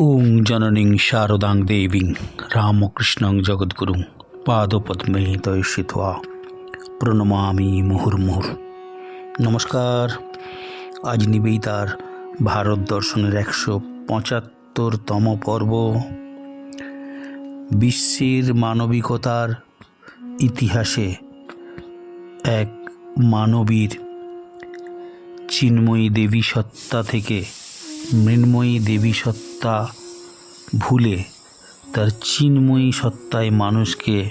ওং জননীং শারদাং দেবীং রামকৃষ্ণং জগদ্গুরুং পাদপদ্মে তয়সিত্বা প্রণমামি মুহুর্মুহুর। নমস্কার। আজ নিবেদিতার ভারত দর্শনের একশো পঁচাত্তরতম পর্ব। বিশ্বের মানবিকতার ইতিহাসে এক মানবীর চিন্ময়ী দেবী সত্তা থেকে মৃন্ময়ী দেবী সত্তা ভুলে তার চিন্ময়ী সত্তায় মানুষকে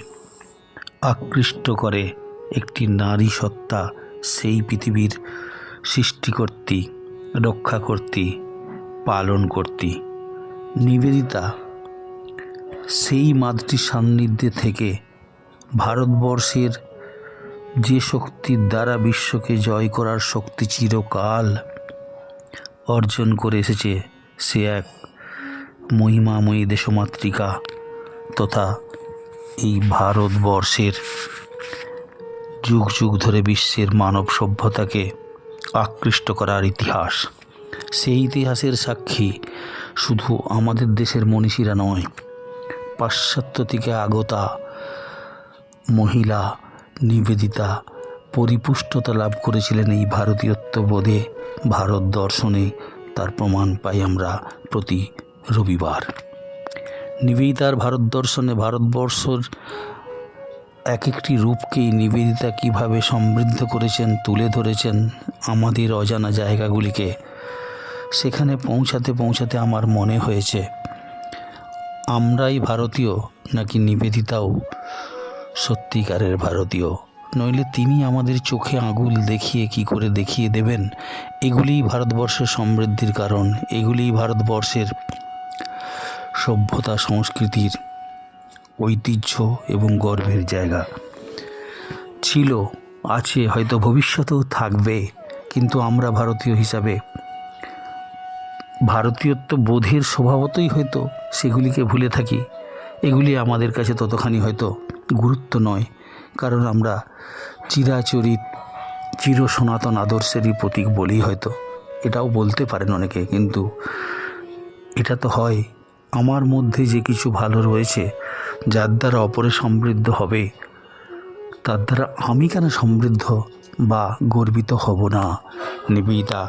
আকৃষ্ট করে একটি নারী সত্তা, সেই পৃথিবীর সৃষ্টি কর্তী রক্ষা কর্তী পালন কর্তী নিবেদিতা, সেই মাতৃ সান্নিধ্যে থেকে ভারতবর্ষের যে শক্তির দ্বারা বিশ্বকে জয় করার শক্তি চিরকাল অর্জন করে এসেছে সে এক মহিমাময়ী দেশমাতৃকা তথা এই ভারতবর্ষের যুগ যুগ ধরে বিশ্বের মানব সভ্যতাকে আকৃষ্ট করার ইতিহাস। সেই ইতিহাসের সাক্ষী শুধু আমাদের দেশের মনীষীরা নয়, পাশ্চাত্য থেকে আগতা মহিলা, নিবেদিতা পরিপুষ্টতা লাভ করেছিলেন এই ভারতীয়ত্ববোধে ভারত দর্শনে তার প্রমাণ পাই আমরা প্রতি রবিবার। নিবেদিতার ভারত দর্শনে ভারতবর্ষর এক একটি রূপকেই নিবেদিতা কীভাবে সমৃদ্ধ করেছেন, তুলে ধরেছেন আমাদের অজানা জায়গাগুলিকে, সেখানে পৌঁছাতে পৌঁছাতে আমার মনে হয়েছে, আমরাই ভারতীয় নাকি নিবেদিতাও সত্যিকারের ভারতীয়? নইলে তিনি আমাদের চোখে আঙুল দেখিয়ে কি করে দেখিয়ে দেবেন? এগুলিই ভারতবর্ষের সমৃদ্ধির কারণ। এগুলিই ভারতবর্ষের সভ্যতা সংস্কৃতির ঐতিহ্য এবং গর্বের জায়গা। ছিল, আছে, হয়তো ভবিষ্যতেও থাকবে, কিন্তু আমরা ভারতীয় হিসাবে ভারতীয়ত্ব বোধের স্বভাবতই হয়তো সেগুলিকে ভুলে থাকি। এগুলি আমাদের কাছে ততখানি হয়তো গুরুত্ব নয়। কারণ আমরা চিরাচরিত চির সনাতন আদর্শেরই প্রতীক বলি হয়তো। এটাও বলতে পারেন অনেকে, কিন্তু এটা তো হয়। আমার মধ্যে যে কিছু ভালো রয়েছে, যার দ্বারা অপরে সমৃদ্ধ হবে, তার দ্বারা আমি কেন সমৃদ্ধ বা গর্বিত হব না? নিবেদিতা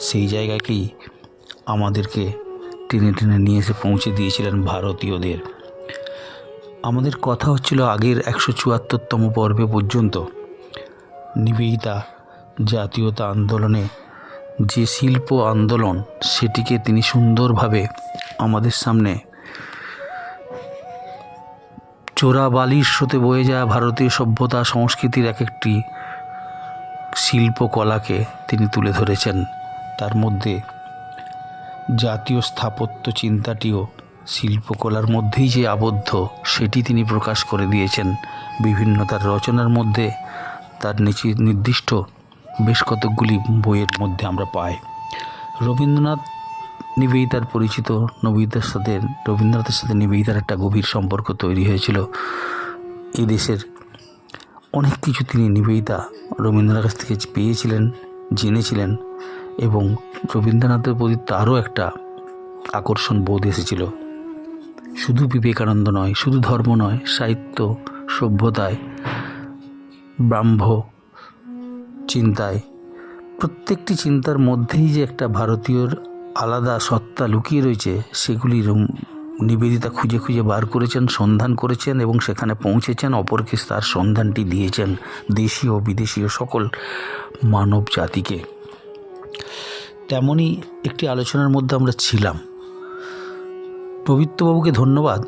সেই জায়গাকেই আমাদেরকে টেনে টেনে নিয়ে এসে পৌঁছে দিয়েছিলেন ভারতীয়দের? আমাদের কথা হচ্ছিল আগের একশো চুয়াত্তরতম পর্বে পর্যন্ত। নিবেদিতা জাতীয়তা আন্দোলনে যে শিল্প আন্দোলন, সেটিকে তিনি সুন্দরভাবে আমাদের সামনে চোরাবালির স্রোতে বয়ে যাওয়া ভারতীয় সভ্যতা সংস্কৃতির এক একটি শিল্পকলাকে তিনি তুলে ধরেছেন। তার মধ্যে জাতীয় স্থাপত্য চিন্তাটিও শিল্পকলার মধ্যেই যে আবদ্ধ, সেটি তিনি প্রকাশ করে দিয়েছেন। বিভিন্ন তার রচনার মধ্যে তার নিচে নির্দিষ্ট বেশ কতকগুলি বইয়ের মধ্যে আমরা পাই। রবীন্দ্রনাথ নিবেদিতার পরিচিত নবীতার সাথে, রবীন্দ্রনাথের সাথে নিবেদিতার একটা গভীর সম্পর্ক তৈরি হয়েছিল। এই দেশের অনেক কিছু তিনি নিবেদিতা রবীন্দ্রনাথের কাছ থেকে পেয়েছিলেন, জেনেছিলেন এবং রবীন্দ্রনাথের প্রতি তারও একটা আকর্ষণ বোধ এসেছিল। শুধু বিবেকানন্দ নয়, শুধু ধর্ম নয়, সাহিত্য, সভ্যতায়, ব্রাহ্ম চিন্তায়, প্রত্যেকটি চিন্তার মধ্যেই যে একটা ভারতীয়র আলাদা সত্তা লুকিয়ে রয়েছে সেগুলির নিবেদিতা খুঁজে খুঁজে বার করেছেন, সন্ধান করেছেন এবং সেখানে পৌঁছেছেন, অপরকে তার সন্ধানটি দিয়েছেন দেশীয়, বিদেশীয় সকল মানব জাতিকে। তেমনই একটি আলোচনার মধ্যে আমরা ছিলাম। পবিত্রবাবুকে ধন্যবাদ।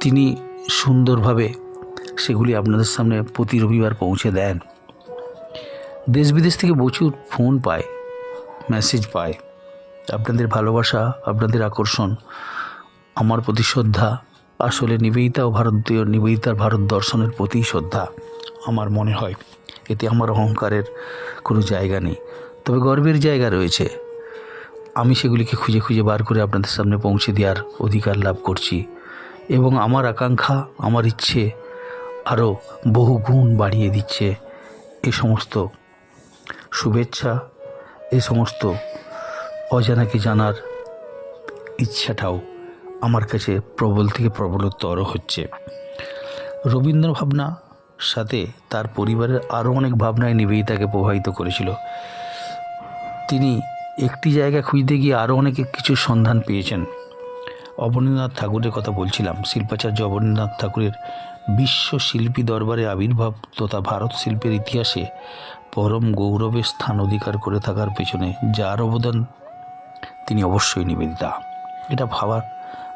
তিনি সুন্দরভাবে সেগুলি আপনাদের সামনে প্রতি রবিবার পৌঁছে দেন। দেশ বিদেশ থেকে প্রচুর ফোন পায় মেসেজ পায়। আপনাদের ভালোবাসা, আপনাদের আকর্ষণ, আমার প্রতি শ্রদ্ধা, আসলে নিবেদিতা ও ভারতীয় নিবেদিতার ভারত দর্শনের প্রতি শ্রদ্ধা আমার মনে হয়। এতে আমার অহংকারের কোনো জায়গা নেই। তবে গর্বের জায়গা রয়েছে। আমি সেগুলিকে খুঁজে খুঁজে বার করে আপনাদের সামনে পৌঁছে দেওয়ার অধিকার লাভ করছি। এবং আমার আকাঙ্ক্ষা, আমার ইচ্ছে আরও বহু গুণ বাড়িয়ে দিচ্ছে। এ সমস্ত শুভেচ্ছা, এ সমস্ত অজানাকে জানার ইচ্ছাটাও আমার কাছে প্রবল থেকে প্রবলতর হচ্ছে। রবীন্দ্র ভাবনা সাথে তার পরিবারের আরও অনেক ভাবনায় নিবেদিতাকে প্রভাবিত করেছিল। তিনি একটি জায়গা খুঁজতে গিয়ে আরও অনেক কিছু সন্ধান পেয়েছেন। অবনীন্দ্রনাথ ঠাকুরের কথা বলছিলাম। শিল্পাচার্য অবনীন্দ্রনাথ ঠাকুরের বিশ্ব শিল্পী দরবারে আবির্ভাব তথা ভারত শিল্পের ইতিহাসে পরম গৌরবের স্থান অধিকার করে থাকার পেছনে যার অবদান তিনি অবশ্যই নিবেদিতা। এটা ভাবার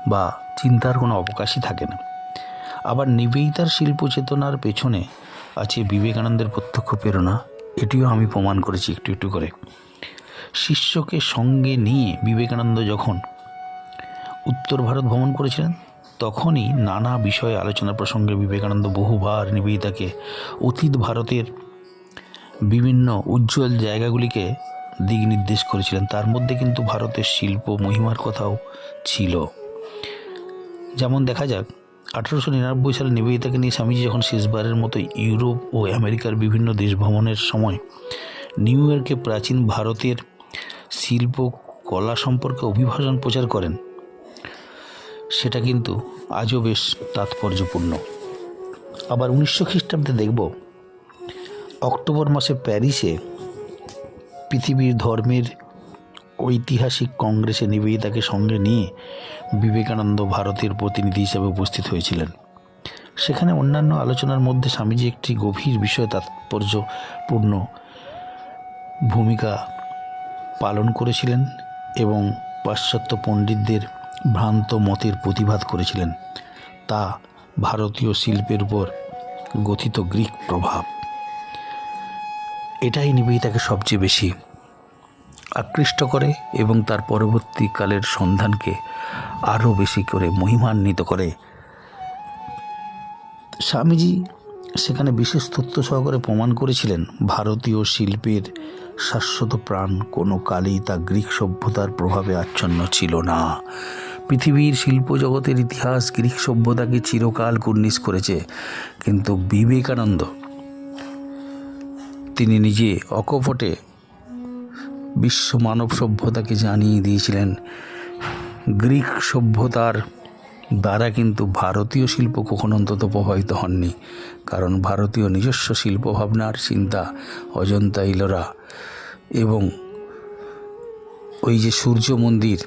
বা চিন্তার কোনো অবকাশই থাকে না। আবার নিবেদিতার শিল্প চেতনার পেছনে আছে বিবেকানন্দের প্রত্যক্ষ প্রেরণা। এটিও আমি প্রমাণ করেছি একটু একটু করে। শিষ্যকে সঙ্গে নিয়ে বিবেকানন্দ যখন উত্তর ভারত ভ্রমণ করেছিলেন, তখনই নানা বিষয়ে আলোচনা প্রসঙ্গে বিবেকানন্দ বহুবার নিবেদিতাকে অতীত ভারতের বিভিন্ন উজ্জ্বল জায়গাগুলিকে দিক নির্দেশ করেছিলেন। তার মধ্যে কিন্তু ভারতের শিল্প মহিমার কথাও ছিল। যেমন দেখা যাক, আঠারোশো নিরানব্বই সালে নিবেদিতাকে নিয়ে স্বামীজি যখন শেষবারের মতো ইউরোপ ও আমেরিকার বিভিন্ন দেশ ভ্রমণের সময় নিউ ইয়র্কে প্রাচীন ভারতের শিল্প, কলা সম্পর্কে অভিভাষণ প্রচার করেন, সেটা কিন্তু আজও বেশ তাৎপর্যপূর্ণ। আবার উনিশশো খ্রিস্টাব্দে দেখব, অক্টোবর মাসে প্যারিসে পৃথিবীর ধর্মের ঐতিহাসিক কংগ্রেসে নিবেদিতাকে সঙ্গে নিয়ে বিবেকানন্দ ভারতের প্রতিনিধি হিসাবে উপস্থিত হয়েছিলেন। সেখানে অন্যান্য আলোচনার মধ্যে স্বামীজি একটি গভীর বিষয় তাৎপর্যপূর্ণ ভূমিকা পালন করেছিলেন এবং পাশ্চাত্য পণ্ডিতদের ভ্রান্ত মতের প্রতিবাদ করেছিলেন। তা ভারতীয় শিল্পের উপর গঠিত গ্রিক প্রভাব। এটাই নিবেদিতাকে সবচেয়ে বেশি আকৃষ্ট করে এবং তার পরবর্তীকালের সন্ধানকে আরও বেশি করে মহিমান্বিত করে। স্বামীজি সেখানে বিশেষ তথ্য সহকারে প্রমাণ করেছিলেন ভারতীয় শিল্পের শাশ্বত প্রাণ কোনো কালেই তা গ্রিক সভ্যতার প্রভাবে আচ্ছন্ন ছিল না। পৃথিবীর শিল্প জগতের ইতিহাস গ্রিক সভ্যতাকে চিরকাল কুর্নিশ করেছে, কিন্তু বিবেকানন্দ তিনি নিজে অকপটে বিশ্ব মানব সভ্যতাকে জানিয়ে দিয়েছিলেন, গ্রিক সভ্যতার দ্বারা কিন্তু ভারতীয় শিল্প কখনো অন্তত প্রভাবিত হননি, কারণ ভারতীয় নিজস্ব শিল্প ভাবনার চিন্তা অজন্তা ইলোরা এবং ওই যে সূর্য মন্দির,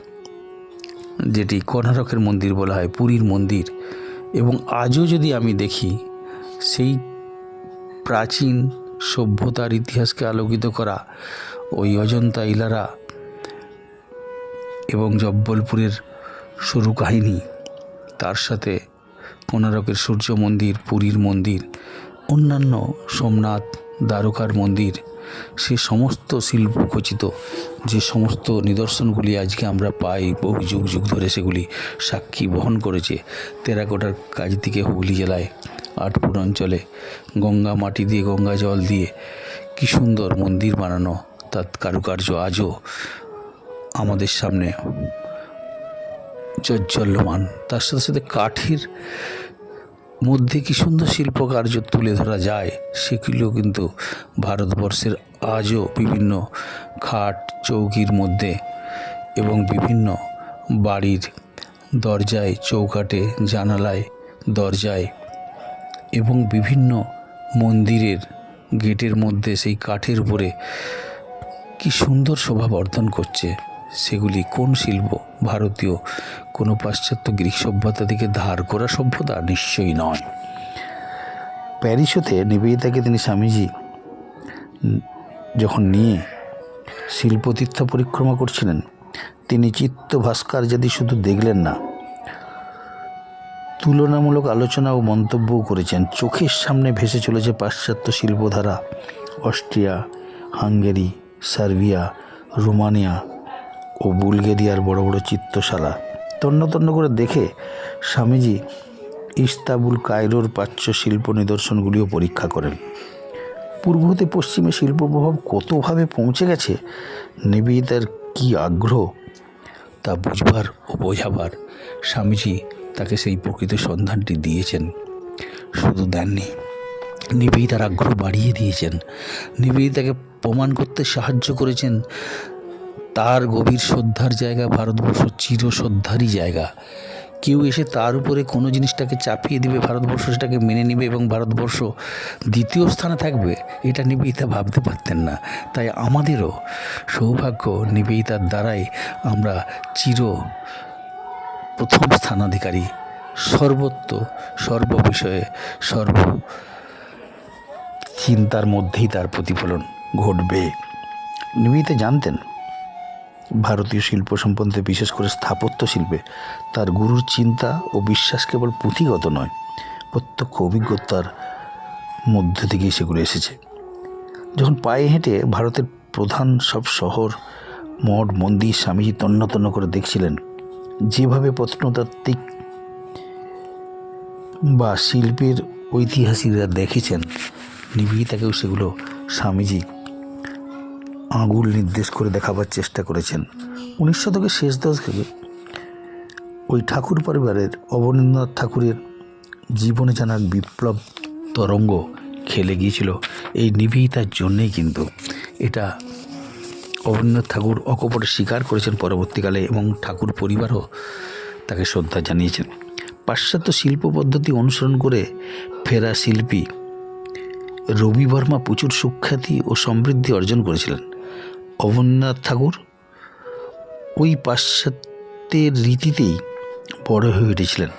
যেটি কর্ণাটকের মন্দির বলা হয়, পুরীর মন্দির, এবং আজও যদি আমি দেখি, সেই প্রাচীন সভ্যতার ইতিহাসকে আলোকিত করা ওই অজন্তা ইলারা এবং জব্বলপুরের শুরু কাহিনী, তার সাথে কোনারকের সূর্য মন্দির, পুরীর মন্দির, অন্যান্য সোমনাথ দ্বারকার মন্দির সে সমস্ত শিল্প খচিত, যে সমস্ত নিদর্শনগুলি আজকে আমরা পাই, বহু যুগ যুগ ধরে সেগুলি সাক্ষী বহন করেছে। টেরাকোটার কাজ থেকে হুগলি জেলায়, আটপুর অঞ্চলে, গঙ্গা মাটি দিয়ে গঙ্গা জল দিয়ে কি সুন্দর মন্দির বানানো, তার কারুকার্য আজও আমাদের সামনে জজ্জল্যমান তার সাথে সাথে কাঠের মধ্যে কি সুন্দর শিল্পকার্য তুলে ধরা যায় সেগুলো কিন্তু ভারতবর্ষের আজও বিভিন্ন খাট চৌকির মধ্যে এবং বিভিন্ন বাড়ির দরজায় চৌকাটে জানালায় দরজায় এবং বিভিন্ন মন্দিরের গেটের মধ্যে সেই কাঠের উপরে কি সুন্দর শোভা বর্ধন করছে। সেগুলি কোন শিল্প? ভারতীয় কোনো পাশ্চাত্য গ্রিক সভ্যতা থেকে ধার করা সভ্যতা? নিশ্চয়ই নয়। প্যারিস হতে নিবেদিতাকে তিনি স্বামীজি যখন নিয়ে শিল্পতীর্থ পরিক্রমা করছিলেন, তিনি চিত্ত ভাস্কর্যাদি শুধু দেখলেন না, তুলনামূলক আলোচনা ও মন্তব্যও করেছেন। চোখের সামনে ভেসে চলেছে পাশ্চাত্য শিল্পধারা, অস্ট্রিয়া, হাঙ্গেরি, সার্বিয়া, রোমানিয়া ও বুলগেরিয়ার বড় বড় চিত্তশালা তন্ন তন্ন করে দেখে স্বামীজি ইস্তাবুল কায়রোর প্রাচ্য শিল্প নিদর্শনগুলিও পরীক্ষা করেন। পূর্ব হতে পশ্চিমে শিল্প প্রভাব কতভাবে পৌঁছে গেছে, নিবেদিতার কি আগ্রহ, তা বুঝবার ও বোঝাবার স্বামীজি তাকে সেই প্রকৃত সন্ধানটি দিয়েছেন। শুধু দেননি, নিবেদিতার আগ্রহ বাড়িয়ে দিয়েছেন। নিবেদিতাকে প্রমাণ করতে সাহায্য করেছেন তার গভীর শ্রদ্ধার জায়গা, ভারতবর্ষ চির শ্রদ্ধারই জায়গা। কেউ এসে তার উপরে কোনো জিনিসটাকে চাপিয়ে দিবে, ভারতবর্ষ সেটাকে মেনে নেবে এবং ভারতবর্ষ দ্বিতীয় স্থানে থাকবে, এটা নিবেদিতা ভাবতে পারতেন না। তাই আমাদেরও সৌভাগ্য নিবেদিতার দ্বারাই আমরা চির প্রথম স্থানাধিকারী, সর্বত্র সর্ব বিষয়ে সর্ব চিন্তার মধ্যেই তার প্রতিফলন ঘটবে। নিবেদিতা জানতেন ভারতীয় শিল্প সম্বন্ধে, বিশেষ করে স্থাপত্য শিল্পে, তার গুরুর চিন্তা ও বিশ্বাস কেবল পুঁথিগত নয়, প্রত্যক্ষ অভিজ্ঞতার মধ্যে থেকেই সেগুলো এসেছে। যখন পায়ে হেঁটে ভারতের প্রধান সব শহর, মঠ, মন্দির স্বামীজি তন্ন তন্ন করে দেখছিলেন, যেভাবে প্রত্নতাত্ত্বিক বা শিল্পের ঐতিহাসিকরা দেখেছেন নিবেদিতাকেও সেগুলো স্বামীজি আঙুল নির্দেশ করে দেখাবার চেষ্টা করেছেন। উনিশ শতকের শেষ দশকে ওই ঠাকুর পরিবারের অবনীন্দ্রনাথ ঠাকুরের জীবনে যেন এক বিপ্লব তরঙ্গ খেলে গিয়েছিল, এই নিবিহিতার জন্যেই কিন্তু। এটা অবনীন্দ্রনাথ ঠাকুর অকপটে স্বীকার করেছেন পরবর্তীকালে এবং ঠাকুর পরিবারও তাকে শ্রদ্ধা জানিয়েছেন। পাশ্চাত্য শিল্প পদ্ধতি অনুসরণ করে ফেরা শিল্পী রবি বর্মা প্রচুর সুখ্যাতি ও সমৃদ্ধি অর্জন করেছিলেন। অবনীন্দ্রনাথ ঠাকুর ওই পাশ্চাত্যের রীতিতেই বড় হয়ে উঠেছিলেন।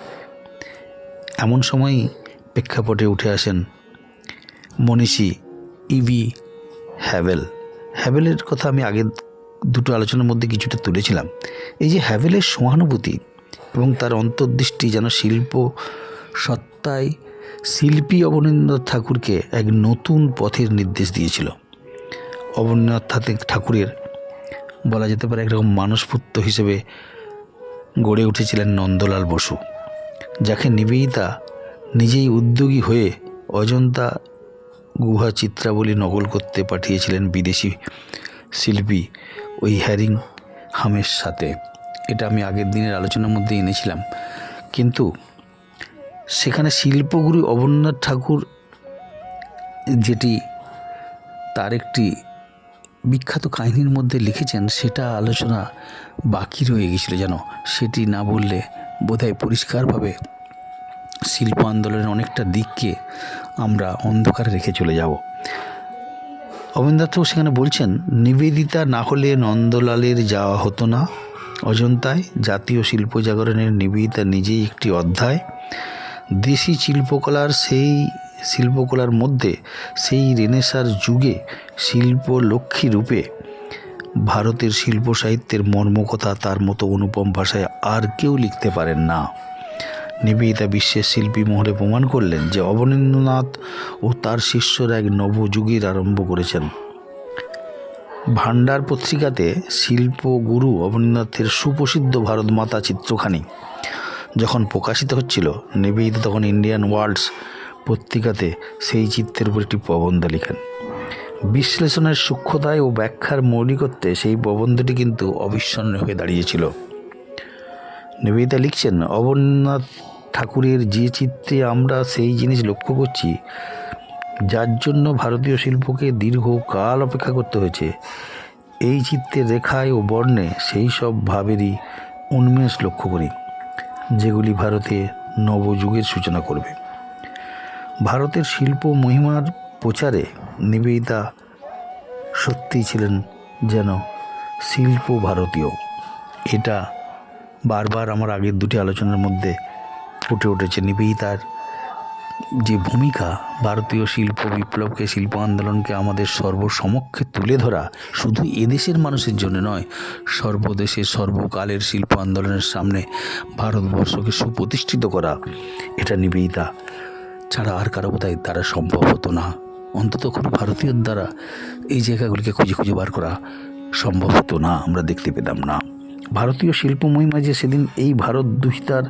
এমন সময়ই প্রেক্ষাপটে উঠে আসেন মনীষী ইভি হ্যাভেল। হ্যাভেলের কথা আমি আগের দুটো আলোচনার মধ্যে কিছুটা তুলেছিলাম। এই যে হ্যাভেলের সহানুভূতি এবং তার অন্তর্দৃষ্টি যেন শিল্প সত্তায় শিল্পী অবনীন্দ্রনাথ ঠাকুরকে এক নতুন পথের নির্দেশ দিয়েছিল। অবনীন্দ্রনাথ ঠাকুর- ঠাকুরের বলা যেতে পারে একরকম মানসপুত্র হিসেবে গড়ে উঠেছিলেন নন্দলাল বসু, যাকে নিবেদিতা নিজেই উদ্যোগী হয়ে অজন্তা গুহা চিত্রাবলী নকল করতে পাঠিয়েছিলেন বিদেশি শিল্পী ওই হ্যারিং হামের সাথে। এটা আমি আগের দিনের আলোচনার মধ্যে এনেছিলাম। কিন্তু সেখানে শিল্পগুরু অবনীন্দ্রনাথ ঠাকুর যেটি, তার একটি বিখ্যাত কাহিনীর মধ্যে লিখেছেন, সেটা আলোচনা বাকি রয়ে গেছিল যেন। সেটি না বললে বোধহয় পরিষ্কারভাবে শিল্প আন্দোলনের অনেকটা দিককে আমরা অন্ধকারে রেখে চলে যাব। অবিন্দ্রনাথ ঠাকুর সেখানে বলছেন, নিবেদিতা না হলে নন্দলালের যাওয়া হতো না। অজন্তায় জাতীয় শিল্প জাগরণের নিবেদিতা নিজেই একটি অধ্যায়। দেশি শিল্পকলার সেই শিল্পকলার মধ্যে সেই রেনেসার যুগে শিল্প লক্ষ্মী রূপে ভারতের শিল্প সাহিত্যের মর্মকথা তার মতো অনুপম ভাষায় আর কেউ লিখতে পারেন না। নিবেদিতা বিশ্বের শিল্পী মহলে প্রমাণ করলেন যে অবনীন্দ্রনাথ ও তার শিষ্যরা এক নবযুগের আরম্ভ করেছেন। ভান্ডার পত্রিকাতে শিল্পগুরু অবনীন্দ্রনাথের সুপ্রসিদ্ধ ভারত মাতা চিত্রখানি যখন প্রকাশিত হচ্ছিল, নিবেদিতা তখন ইন্ডিয়ান ওয়ার্ল্ডস পত্রিকাতে সেই চিত্রের উপর একটি প্রবন্ধ লিখেন। বিশ্লেষণের সূক্ষ্মতায় ও ব্যাখ্যার মৌলিকত্বে সেই প্রবন্ধটি কিন্তু অবিস্মরণ হয়ে দাঁড়িয়েছিল। নিবেদিতা লিখছেন অবনীন্দ্রনাথ ঠাকুরের যে চিত্রে আমরা সেই জিনিস লক্ষ্য করছি, যার জন্য ভারতীয় শিল্পকে দীর্ঘকাল অপেক্ষা করতে হয়েছে। এই চিত্রের রেখায় ও বর্ণে সেই সব ভাবেরই উন্মেষ লক্ষ্য করি, যেগুলি ভারতে নবযুগের সূচনা করবে। ভারতের শিল্প মহিমার প্রচারে নিবেদিতা সত্যিই ছিলেন যেন শিল্প ভারতীয়। এটা বারবার আমার আগের দুটি আলোচনার মধ্যে ফুটে উঠেছে। নিবেদিতার যে ভূমিকা ভারতীয় শিল্প বিপ্লবকে, শিল্প আন্দোলনকে আমাদের সর্বসমক্ষে তুলে ধরা শুধু এদেশের মানুষের জন্য নয় সর্বদেশের সর্বকালের শিল্প আন্দোলনের সামনে ভারতবর্ষকে সুপ্রতিষ্ঠিত করা, এটা নিবেদিতা ছাড়া আর কারও বোধহয় দ্বারা সম্ভব হতো না। অন্তত কোনো ভারতীয়র দ্বারা এই জায়গাগুলিকে খুঁজে খুঁজে বার করা সম্ভব হতো না, আমরা দেখতে পেতাম না। ভারতীয় শিল্প মহিমা যে সেদিন এই ভারত দুহিতার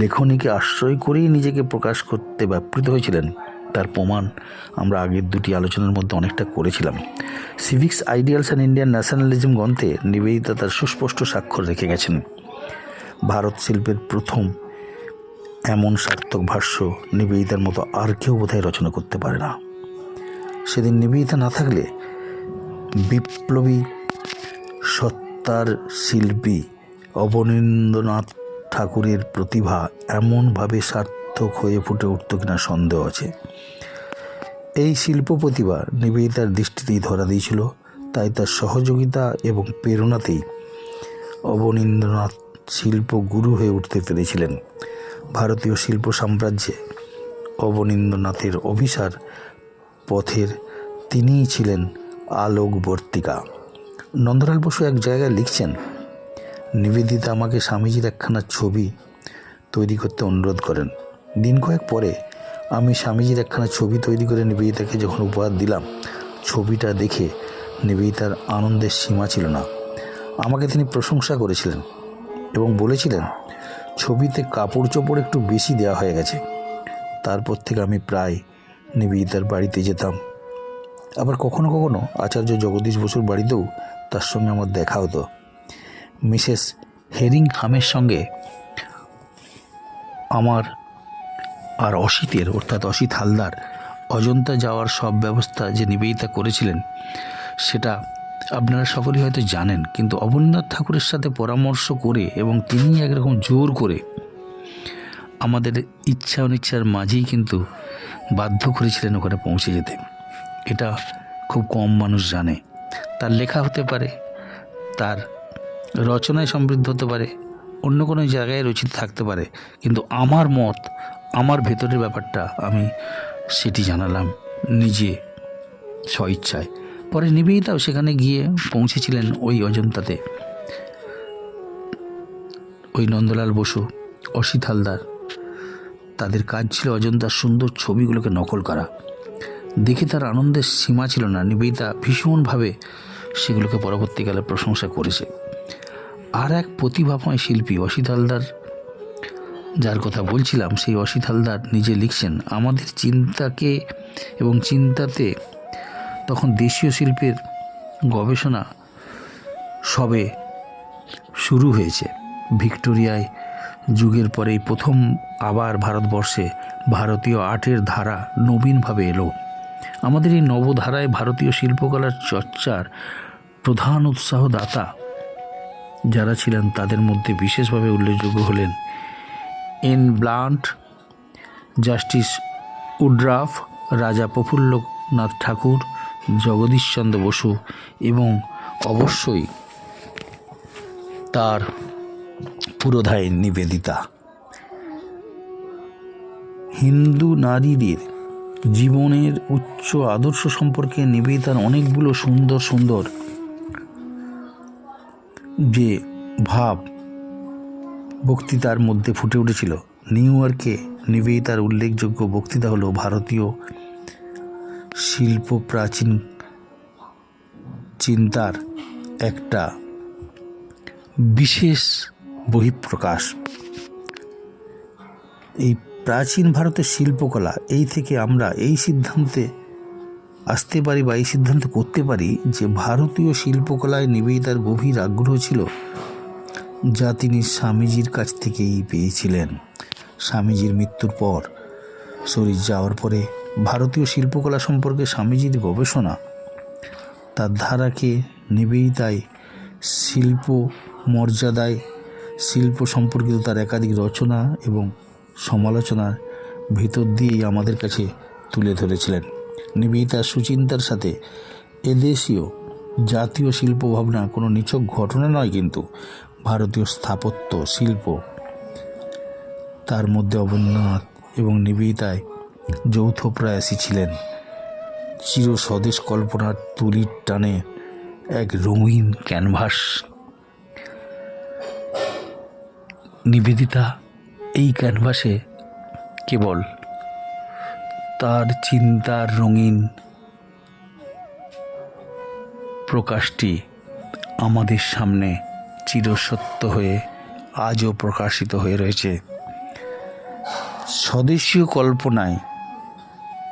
লেখনীকে আশ্রয় করেই নিজেকে প্রকাশ করতে ব্যাপৃত হয়েছিলেন, তার প্রমাণ আমরা আগের দুটি আলোচনার মধ্যে অনেকটা করেছিলাম। Civics ideals and Indian nationalism গ্রন্থে নিবেদিতা তার সুস্পষ্ট স্বাক্ষর রেখে গেছেন। ভারত শিল্পের প্রথম এমন সার্থক ভাষ্য নিবেদিতার মতো আর কেউ বোধহয় রচনা করতে পারে না। সেদিন নিবেদিতা না থাকলে বিপ্লবী সত্তার শিল্পী অবনীন্দ্রনাথ ঠাকুরের প্রতিভা এমনভাবে সার্থক হয়ে ফুটে উঠত কিনা সন্দেহ আছে। এই শিল্প প্রতিভা নিবেদিতার দৃষ্টিতেই ধরা দিয়েছিল, তাই তার সহযোগিতা এবং প্রেরণাতেই অবনীন্দ্রনাথ শিল্প গুরু হয়ে উঠতে পেরেছিলেন। ভারতীয় শিল্প সাম্রাজ্যে অবনীন্দ্রনাথের অভিসার পথের তিনিই ছিলেন আলোকবর্তিকা। নন্দলাল বসু এক জায়গায় লিখছেন, নিবেদিতা আমাকে স্বামীজির একখানা ছবি তৈরি করতে অনুরোধ করেন। দিন কয়েক পরে আমি স্বামীজির একখানা ছবি তৈরি করে নিবেদিতাকে যখন উপহার দিলাম, ছবিটা দেখে নিবেদিতার আনন্দের সীমা ছিল না। আমাকে তিনি প্রশংসা করেছিলেন এবং বলেছিলেন ছবিতে কাপড় চোপড় একটু বেশি দেওয়া হয়ে গেছে। তারপর থেকে আমি প্রায় নিবেদিতার বাড়িতে যেতাম। আবার কখনো কখনো আচার্য জগদীশ বসুর বাড়িতেও তার সঙ্গে আমার দেখা হতো। মিসেস হেরিং হামের সঙ্গে আমার আর অসিতের, অর্থাৎ অসিত হালদার, অজন্তা যাওয়ার সব ব্যবস্থা যে নিবেদিতা করেছিলেন, সেটা আপনারা সকলেই হয়তো জানেন, কিন্তু অবনীন্দ্রনাথ ঠাকুরের সাথে পরামর্শ করে এবং তিনি একরকম জোর করে আমাদের ইচ্ছা অনিচ্ছার মাঝেই কিন্তু বাধ্য করেছিলেন ওখানে পৌঁছে যেতে। এটা খুব কম মানুষ জানে। তার লেখা হতে পারে, তার রচনায় সমৃদ্ধ হতে পারে, অন্য কোনো জায়গায় রচিত থাকতে পারে, কিন্তু আমার মত, আমার ভেতরের ব্যাপারটা আমি সেটি জানালাম নিজে স্বইচ্ছায়। পরে নিবেদিতাও সেখানে গিয়ে পৌঁছেছিলেন ওই অজন্তাতে। ওই নন্দলাল বসু, অসিত হালদার, তাদের কাজ ছিল অজন্তার সুন্দর ছবিগুলোকে নকল করা। দেখে তার আনন্দের সীমা ছিল না। নিবেদিতা ভীষণভাবে সেগুলোকে পরবর্তীকালে প্রশংসা করেছে। আর এক প্রতিভাময় শিল্পী, অসিত হালদার, যার কথা বলছিলাম, সেই অসিত হালদার নিজে লিখছেন, আমাদের চিন্তাকে এবং চিন্তাতে তখন দেশীয় শিল্পের গবেষণা সবে শুরু হয়েছে। ভিক্টোরিয়ায় যুগের পরেই প্রথম আবার ভারতবর্ষে ভারতীয় আর্টের ধারা নবীনভাবে এলো। আমাদের এই নবধারায় ভারতীয় শিল্পকলার চর্চার প্রধান উৎসাহদাতা যারা ছিলেন, তাদের মধ্যে বিশেষভাবে উল্লেখযোগ্য হলেন এন ব্লান্ট, জাস্টিস উড্রাফ, রাজা প্রফুল্লনাথ ঠাকুর জগদীশচন্দ্র বসু এবং অবশ্যই তার পুরোধায় নিবেদিতা। হিন্দু নারীদের জীবনের উচ্চ আদর্শ সম্পর্কে নিবেদিতার অনেকগুলো সুন্দর সুন্দর যে ভাব বক্তৃতার মধ্যে ফুটে উঠেছিল। নিউ ইয়র্কে নিবেদিতার উল্লেখযোগ্য বক্তৃতা হলো ভারতীয় শিল্প প্রাচীন চিন্তার একটা বিশেষ বহিঃপ্রকাশ। এই প্রাচীন ভারতের শিল্পকলা, এই থেকে আমরা এই সিদ্ধান্তে আসতে পারি বা এই সিদ্ধান্ত করতে পারি যে ভারতীয় শিল্পকলায় নিবেদিতার গভীর আগ্রহ ছিল যা তিনি স্বামীজির কাছ থেকেই পেয়েছিলেন। স্বামীজির মৃত্যুর পর শরীর যাওয়ার পরে ভারতীয় শিল্পকলা সম্পর্কে স্বামীজির গবেষণা। তার ধারাকে নিবেদিতায়, শিল্প মর্যাদায়, শিল্প সম্পর্কিত তার একাধিক রচনা এবং সমালোচনার ভিতর দিয়েই আমাদের কাছে তুলে ধরেছিলেন। নিবেদিতা সুচিন্তার সাথে এদেশীয় জাতীয় শিল্প ভাবনা কোনো নিছক ঘটনা নয় কিন্তু ভারতীয় স্থাপত্য শিল্প। তার মধ্যে অবনীন্দ্রনাথ এবং নিবেদিতায় যৌথ প্রয়াসী ছিলেন। চির স্বদেশ কল্পনার তুলির টানে এক রঙিন ক্যানভাস। নিবেদিতা, এই ক্যানভাসে কেবল তার চিন্তার রঙিন প্রকাশটি আমাদের সামনে চিরসত্য হয়ে আজও প্রকাশিত হয়ে রয়েছে। স্বদেশীয় কল্পনায়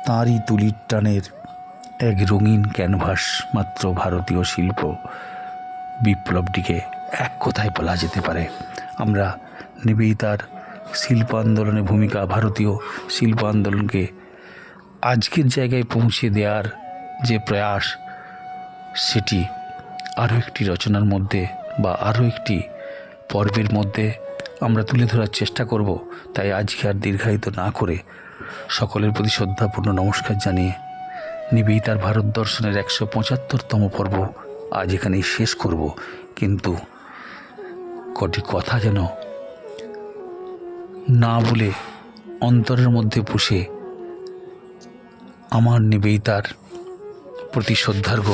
তাঁরই তুলির টানের এক রঙিন ক্যানভাস মাত্র ভারতীয় শিল্প। বিপ্লবটিকে এক কথায় বলা যেতে পারে? আমরা নিবেদিতার শিল্প আন্দোলনে ভূমিকা, ভারতীয় শিল্প আন্দোলনকে আজকের জায়গায় পৌঁছে দেওয়ার যে প্রয়াস, সেটি আরও একটি রচনার মধ্যে বা আরও একটি পর্বের মধ্যে আমরা তুলে ধরার চেষ্টা করব। তাই আজকে আর দীর্ঘায়িত না করে সকলের প্রতি শ্রদ্ধাপূর্ণ নমস্কার জানিয়ে নিবেদিতার ভারত দর্শনের একশো পঁচাত্তরতম পর্ব আজ এখানেই শেষ করব। কিন্তু কটি কথা যেন না বলে অন্তরের মধ্যে পুষে আমার নিবেদিতার প্রতি শ্রদ্ধার্ঘ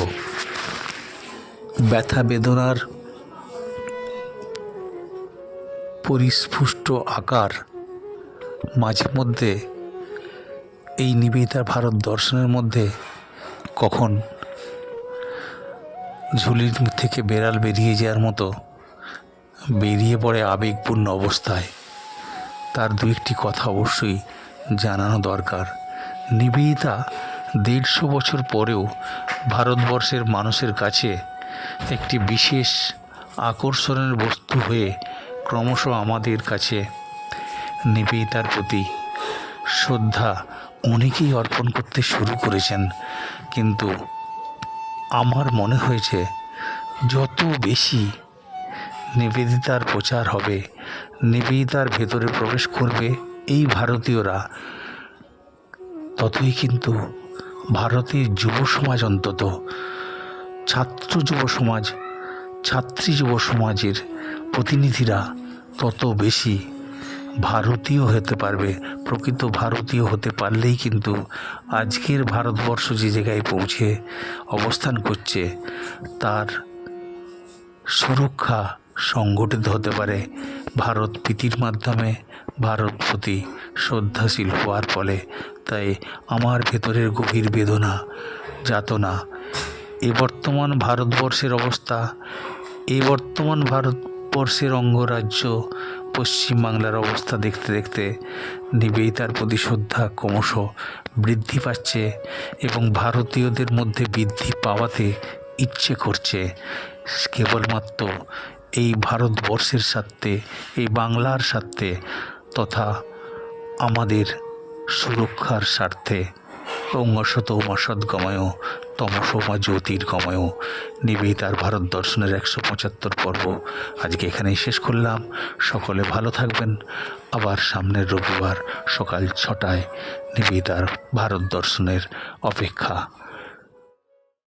ব্যথা বেদনার পরিস্ফুষ্ট আকার মাঝে মধ্যে এই নিবেদিতার ভারত দর্শনের মধ্যে কখন ঝুলির থেকে বেড়াল বেরিয়ে যাওয়ার মতো বেরিয়ে পড়ে আবেগপূর্ণ অবস্থায়, তার দু একটি কথা অবশ্যই জানানো দরকার। নিবেদিতা দেড়শো বছর পরেও ভারতবর্ষের মানুষের কাছে একটি বিশেষ আকর্ষণের বস্তু হয়ে ক্রমশ আমাদের কাছে নিবেদিতার প্রতি শ্রদ্ধা অনেকেই অর্পণ করতে শুরু করেছেন, কিন্তু আমার মনে হয়েছে যত বেশি নিবেদিতার প্রচার হবে, নিবেদিতার ভেতরে প্রবেশ করবে এই ভারতীয়রা, ততই কিন্তু ভারতের যুব সমাজ অন্তত, ছাত্র যুব সমাজ, ছাত্রী যুব সমাজের প্রতিনিধিরা তত বেশি ভারতীয় হতে পারবে, প্রকৃত ভারতীয় হতে পারলেই কিন্তু আজকের ভারতবর্ষ যে জায়গায় পৌঁছে, অবস্থান করছে, তার সুরক্ষা সংগঠিত হতে পারে। ভারত প্রীতির মাধ্যমে, ভারত প্রতি শ্রদ্ধাশীল হওয়ার ফলে। তাই আমার ভেতরের গভীর বেদনা, যাতনা, এ বর্তমান ভারতবর্ষের অবস্থা এই বর্তমান ভারতবর্ষের অঙ্গরাজ্য পশ্চিমবাংলার অবস্থা দেখতে দেখতে নিবেদিতার প্রতি শ্রদ্ধা ক্রমশ বৃদ্ধি পাচ্ছে এবং ভারতীয়দের মধ্যে বৃদ্ধি পাওয়াতে ইচ্ছে করছে। কেবলমাত্র এই ভারতবর্ষের স্বার্থে, এই বাংলার স্বার্থে তথা আমাদের সুরক্ষার স্বার্থে। অঙ্গশত গময়, তমসোমা জ্যোতির্গময় নিবেদিতার ভারত দর্শনের একশো পঁচাত্তর পর্ব। আজকে এখানেই শেষ করলাম। সকলে ভালো থাকবেন। আবার সামনের রবিবার সকাল ছটায় নিবেদিতার ভারত দর্শনের অপেক্ষা।